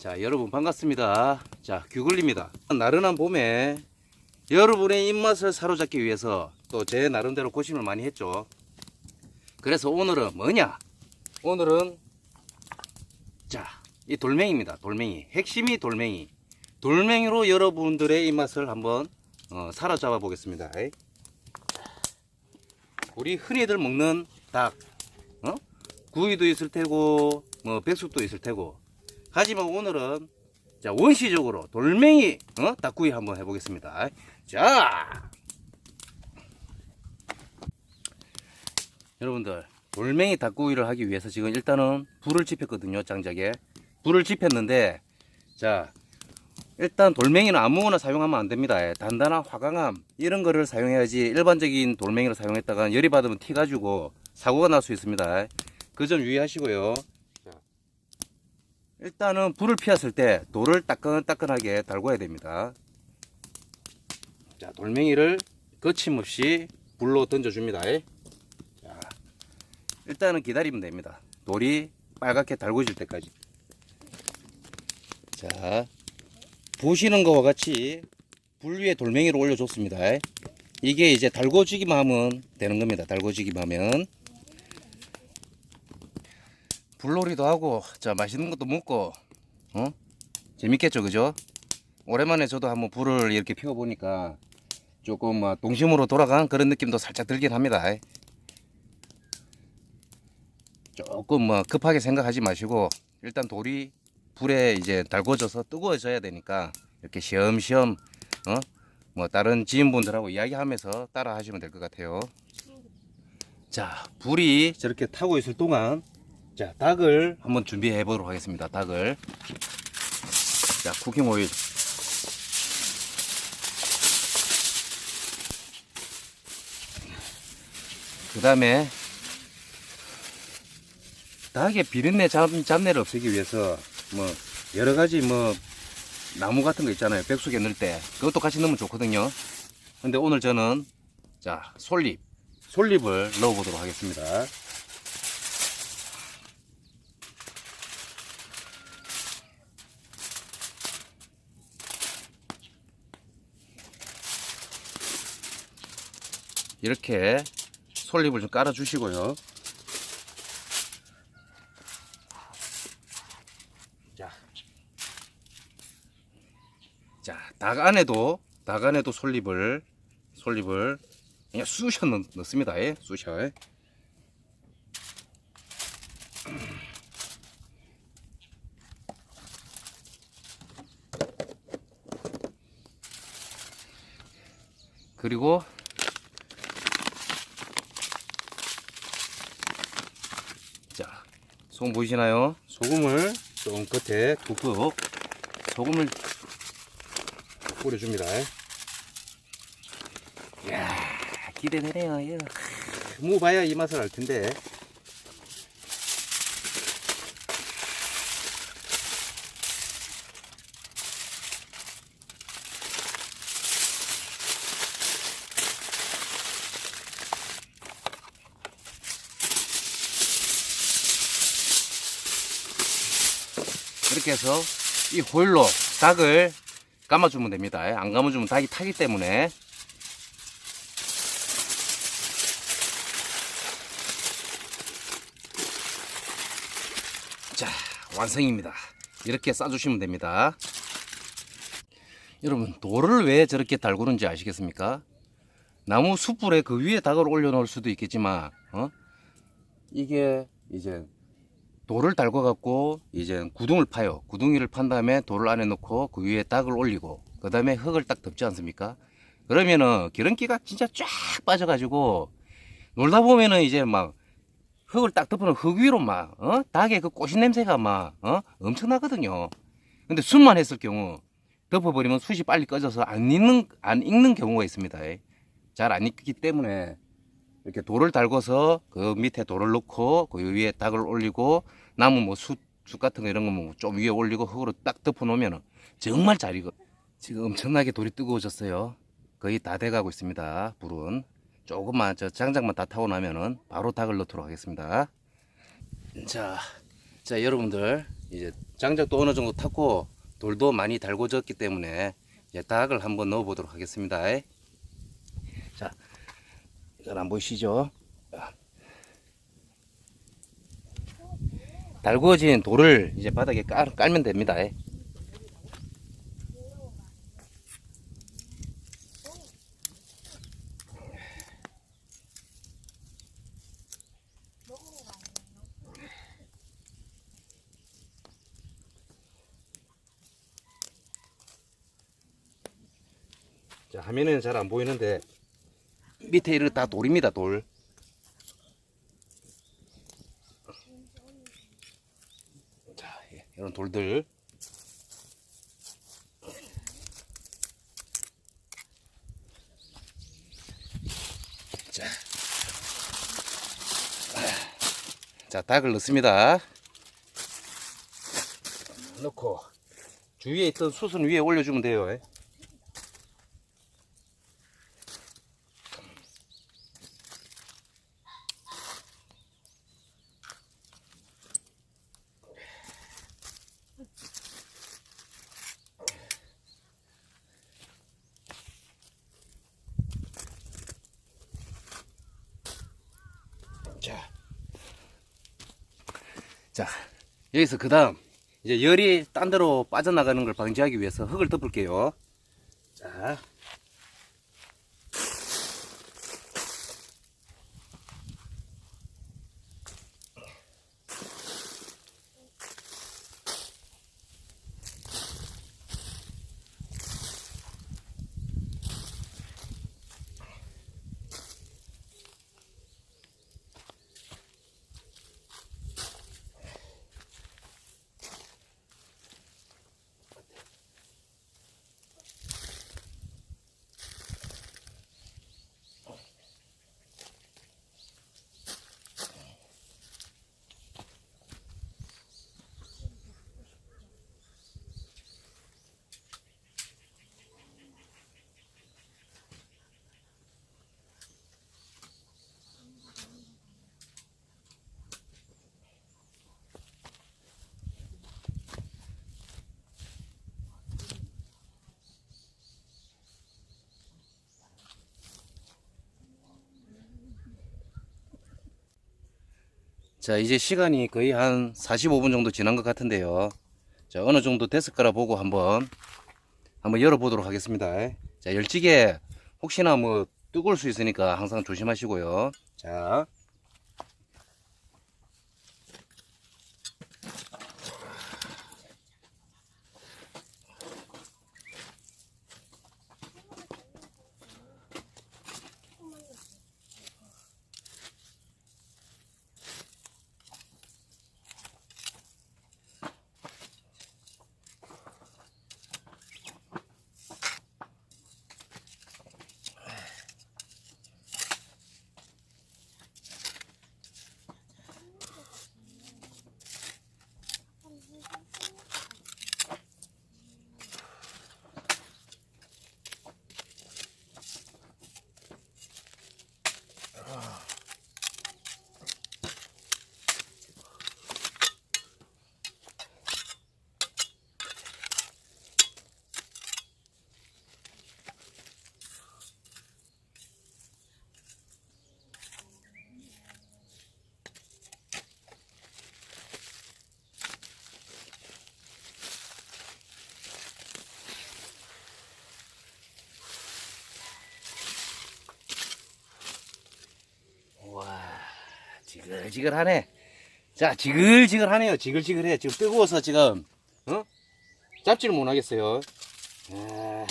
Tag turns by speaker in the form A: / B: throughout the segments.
A: 자, 여러분 반갑습니다. 자, 규글입니다. 나른한 봄에 여러분의 입맛을 사로잡기 위해서 또 제 나름대로 고심을 많이 했죠. 그래서 오늘은 뭐냐? 오늘은 자, 이 돌멩이입니다. 돌멩이. 핵심이 돌멩이. 돌멩이로 여러분들의 입맛을 한번 어, 사로잡아 보겠습니다. 우리 흔히들 먹는 닭, 어? 구이도 있을 테고, 뭐 백숙도 있을 테고. 하지만 오늘은 자 원시적으로 돌멩이 어? 닭구이 한번 해보겠습니다. 자, 여러분들 돌멩이 닭구이를 하기 위해서 지금 일단은 불을 지폈거든요. 장작에 불을 지폈는데 자 일단 돌멩이는 아무거나 사용하면 안 됩니다. 예, 단단한 화강암 이런 거를 사용해야지 일반적인 돌멩이를 사용했다가 열이 받으면 티 가지고 사고가 날 수 있습니다. 그 점 유의하시고요. 일단은 불을 피웠을 때 돌을 따끈따끈하게 달궈야 됩니다. 자, 돌멩이를 거침없이 불로 던져줍니다. 자, 일단은 기다리면 됩니다. 돌이 빨갛게 달궈질 때까지. 자, 보시는 것과 같이 불 위에 돌멩이를 올려줬습니다. 이게 이제 달궈지기만 하면 되는 겁니다. 달궈지기만 하면. 불놀이도 하고 자 맛있는 것도 먹고 어? 재밌겠죠 그죠? 오랜만에 저도 한번 불을 이렇게 피워 보니까 조금 뭐 동심으로 돌아간 그런 느낌도 살짝 들긴 합니다. 조금 뭐 급하게 생각하지 마시고 일단 돌이 불에 이제 달궈져서 뜨거워져야 되니까 이렇게 시험시험 어 뭐 다른 지인분들하고 이야기하면서 따라 하시면 될 것 같아요. 자 불이 저렇게 타고 있을 동안 자, 닭을 한번 준비해 보도록 하겠습니다. 닭을. 자, 쿠킹 오일. 그 다음에 닭의 비린내 잡, 잡내를 없애기 위해서 뭐 여러 가지 뭐 나무 같은 거 있잖아요. 백숙에 넣을 때 그것도 같이 넣으면 좋거든요. 근데 오늘 저는 자 솔잎 솔잎을 넣어 보도록 하겠습니다. 이렇게 솔잎을 좀 깔아 주시고요. 자, 자, 닭 안에도 닭 안에도 솔잎을 솔잎을 그냥 쑤셔 넣, 넣습니다. 예. 예. 그리고 자, 소금 보이시나요? 소금을 좀 겉에 듬뿍 소금을 뿌려줍니다. 이야, 기대되네요. 이거. 먹어봐야 이 맛을 알 텐데. 이렇게 해서 이 호일로 닭을 감아주면 됩니다. 안 감아주면 닭이 타기 때문에 자 완성입니다. 이렇게 싸주시면 됩니다. 여러분 돌을 왜 저렇게 달구는지 아시겠습니까? 나무 숯불에 그 위에 닭을 올려놓을 수도 있겠지만 어? 이게 이제 돌을 달궈 갖고 이제 구둥을 파요. 구둥이를 판 다음에 돌을 안에 넣고 그 위에 닭을 올리고 그 다음에 흙을 딱 덮지 않습니까? 그러면은 기름기가 진짜 쫙 빠져가지고 놀다 보면은 이제 막 흙을 딱 덮어놓은 흙 위로 막 어? 닭의 그 꼬신 냄새가 막 어? 엄청나거든요. 근데 숯만 했을 경우 덮어버리면 숯이 빨리 꺼져서 안 익는 안 익는 경우가 있습니다. 잘 안 익기 때문에 이렇게 돌을 달궈서 그 밑에 돌을 넣고 그 위에 닭을 올리고 남은 뭐숯 숯 같은 거 이런 거 뭐 좀 위에 올리고 흙으로 딱 덮어 놓으면 정말 잘 익어. 지금 엄청나게 돌이 뜨거워졌어요. 거의 다 돼가고 있습니다. 불은 조금만 저 장작만 다 타고 나면은 바로 닭을 넣도록 하겠습니다. 자, 자 여러분들 이제 장작도 어느 정도 탔고 돌도 많이 달궈졌기 때문에 이제 닭을 한번 넣어 보도록 하겠습니다. 자, 이건 안 보이시죠? 달구어진 돌을 이제 바닥에 깔, 깔면 됩니다. 자, 화면에는 잘 안 보이는데 밑에 이런 다 돌입니다, 돌. 자, 예, 이런 돌들. 자, 자, 닭을 넣습니다. 넣고 주위에 있던 숯은 위에 올려주면 돼요. 자, 자 여기서 그 다음 이제 열이 딴 데로 빠져나가는 걸 방지하기 위해서 흙을 덮을게요. 자, 자 이제 시간이 거의 한 45분 정도 지난 것 같은데요. 자 어느 정도 됐을까라 보고 한번 한번 열어보도록 하겠습니다. 자 열찌개 혹시나 뭐 뜨거울 수 있으니까 항상 조심하시고요. 자. 와, 지글지글하네. 자, 지글지글하네요. 지글지글해. 지금 뜨거워서 지금, 어? 잡지를 못하겠어요. 아,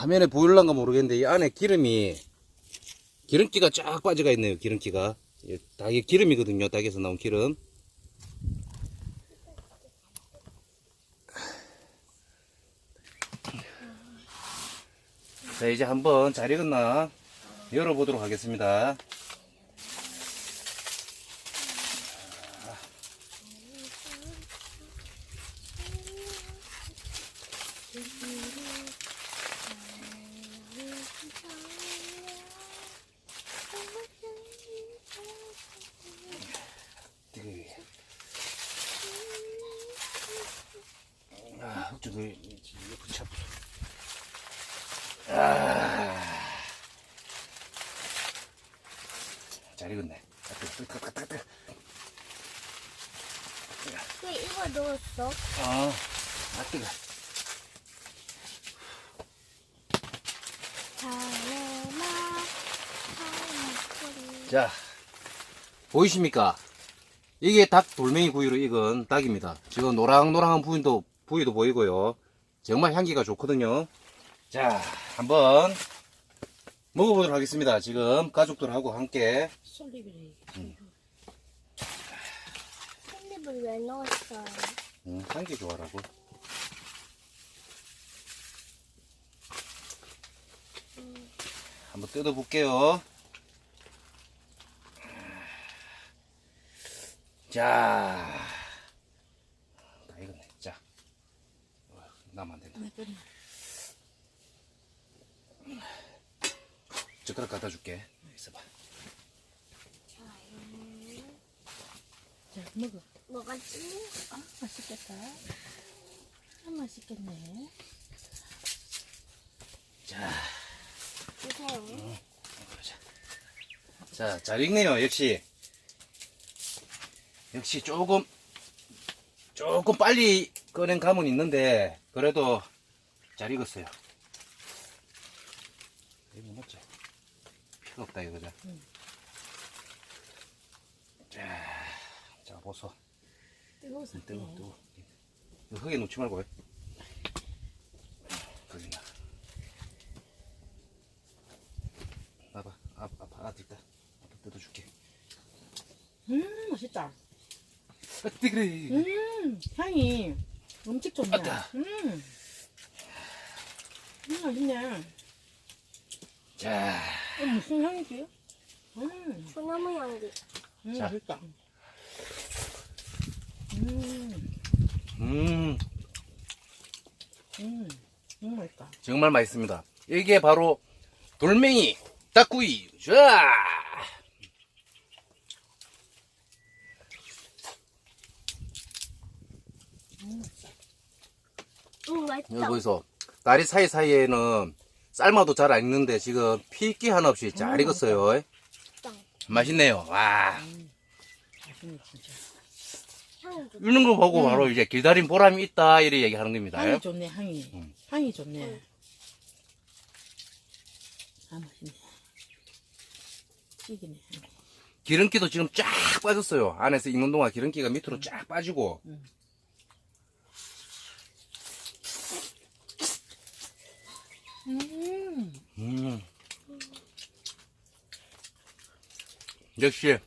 A: 화면에 보일란가 모르겠는데 이 안에 기름이 기름기가 쫙 빠져가 있네요. 기름기가. 예, 닭의 기름이거든요. 닭에서 나온 기름. 자, 이제 한번 잘 익었나 열어보도록 하겠습니다. 아, 흑주도 이거 붙여. 아, 잘 익었네.
B: 왜 이거 넣었어?
A: 아, 아 뜨거.
B: 자,
A: 보이십니까? 이게 닭 돌멩이 구이로 익은 닭입니다. 지금 노랑노랑한 부위도, 부위도 보이고요. 정말 향기가 좋거든요. 자, 한번 먹어보도록 하겠습니다. 지금 가족들하고 함께.
C: 솔잎이
B: 깻잎을 왜 넣었어요?
A: 음, 향기 좋아라고. 한번 뜯어볼게요. 자, 다 익었네. 자, 어, 나면 안 된다. 젓가락 갖다 줄게. 있어봐.
C: 자 먹어
B: 뭐가지?
C: 아 맛있겠다 아 맛있겠네
A: 자,
B: 주세요.
A: 자, 자, 잘 익네요. 역시. 역시 조금, 조금 빨리 꺼낸 감은 있는데, 그래도 잘 익었어요. 이거 맞지? 피가 없다, 이거죠?
C: 응.
A: 자, 자, 보소.
C: 뜨거워서
A: 뜨거, 뜨거. 흙에 놓지 말고, 나. 봐봐, 앞, 앞, 앞 있다. 앞 뜯어줄게.
C: 음 맛있다
A: 아, 뜨그래.
C: 음 향이 엄청 좋네
A: 아따.
C: 음, 음 맛있네
A: 자,
C: 어, 무슨 향이지? 음,
B: 소나무 향기.
C: 음
A: 자.
C: 맛있다 음,
A: 음,
C: 음, 음 맛있다
A: 정말 맛있습니다. 이게 바로 돌멩이 닭구이. 자,
C: 음 맛있다
A: 여기
B: 맛있다.
A: 보이소. 다리 사이 사이에는 삶아도 잘 안 익는데 지금 피기 하나 없이 잘
C: 음,
A: 익었어요. 맛있네요. 와,
C: 진짜
B: 향이.
A: 이런 거 보고
C: 음.
A: 바로 이제 기다린 보람이 있다 이렇게 얘기하는 겁니다.
C: 향이 좋네 향이
A: 음.
C: 향이 좋네 아 맛있네.
A: 기름기도 지금 쫙 빠졌어요. 안에서 익는 동안 기름기가 밑으로 쫙 빠지고.
C: 음. 음
A: 역시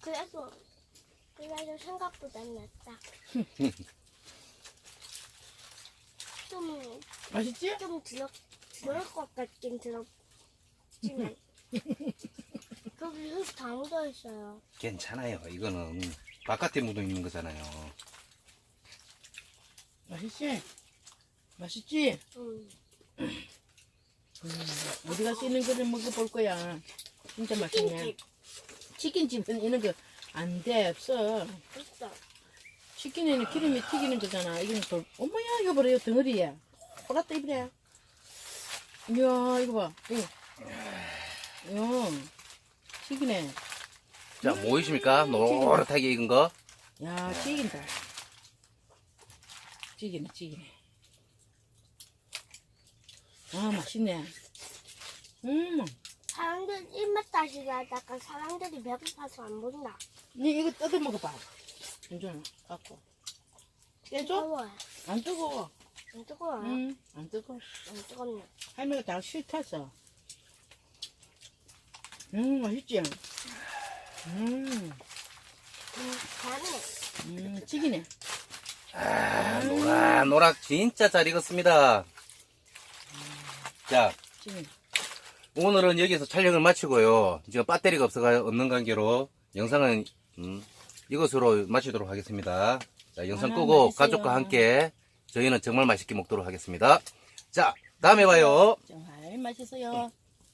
B: 그래도, 그래도 생각보다 낫다. 좀,
C: 맛있지?
B: 좀 들어, 들을 것 같긴 들었지만. 거기 흙다 묻어 있어요.
A: 괜찮아요. 이거는 바깥에 묻어 있는 거잖아요.
C: 맛있지? 맛있지?
B: 응.
C: 음, 어디 가서 이런 거를 먹어볼 거야. 진짜 맛있네.
B: 치킨집
C: 치킨집은 이런 거 안 돼, 없어.
B: 있어.
C: 치킨에는 기름이 튀기는 거잖아. 이건 돌, 어머야, 이거 봐라, 이거 덩어리야. 호라떼 입이래. 이야, 이거 봐. 이거. 이야, 튀기네.
A: 자, 보이십니까? 노릇하게 익은 거.
C: 야, 튀긴다. 튀기네, 튀기네. 아, 맛있네. 음,
B: 사람들 입맛 다시다가 사람들이 배고파서 안 본다.
C: 니 이거 뜯어 먹어봐. 괜찮아, 갖고. 깨줘?
B: 뜨거워요.
C: 안 뜨거워.
B: 안 뜨거워요?
C: 응, 안 뜨거.
B: 안 뜨겁네.
C: 할머니가 다 싫다서. 음, 맛있지? 음,
B: 음, 잘하네.
C: 음, 찌기네.
A: 아, 노락, 노락 진짜 잘 익었습니다. 자. 오늘은 여기서 촬영을 마치고요. 지금 배터리가 없어가 없는 관계로 영상은 음, 이것으로 마치도록 하겠습니다. 자, 영상
C: 아,
A: 끄고. 가족과 함께 저희는 정말 맛있게 먹도록 하겠습니다. 자, 다음에 봐요.
C: 정말 맛있어요.